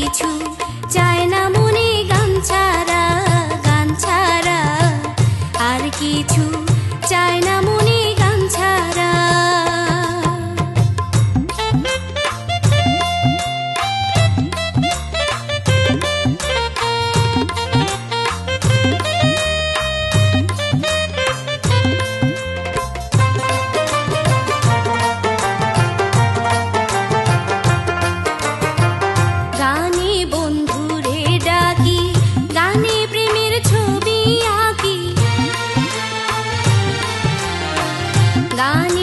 me to Dani.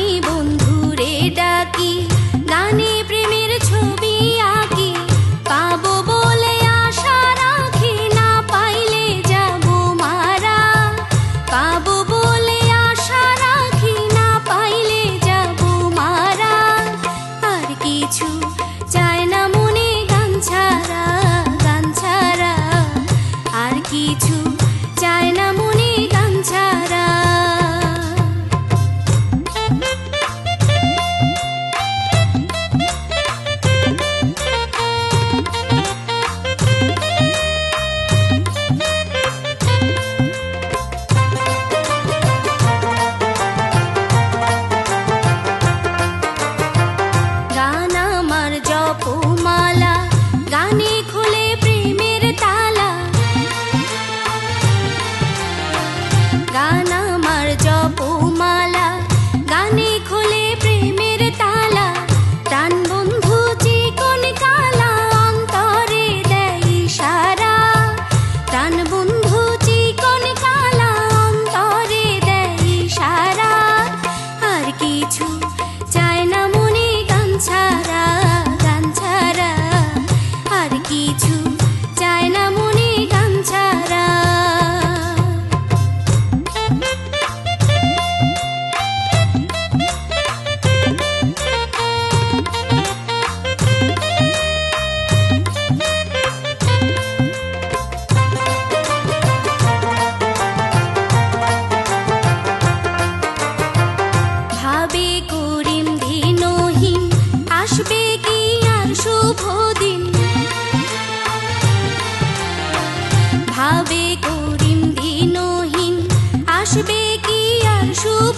I between করিম আসবে কি দিন? ভাবে করিম ধীনহীন আসবে কি আর শুভ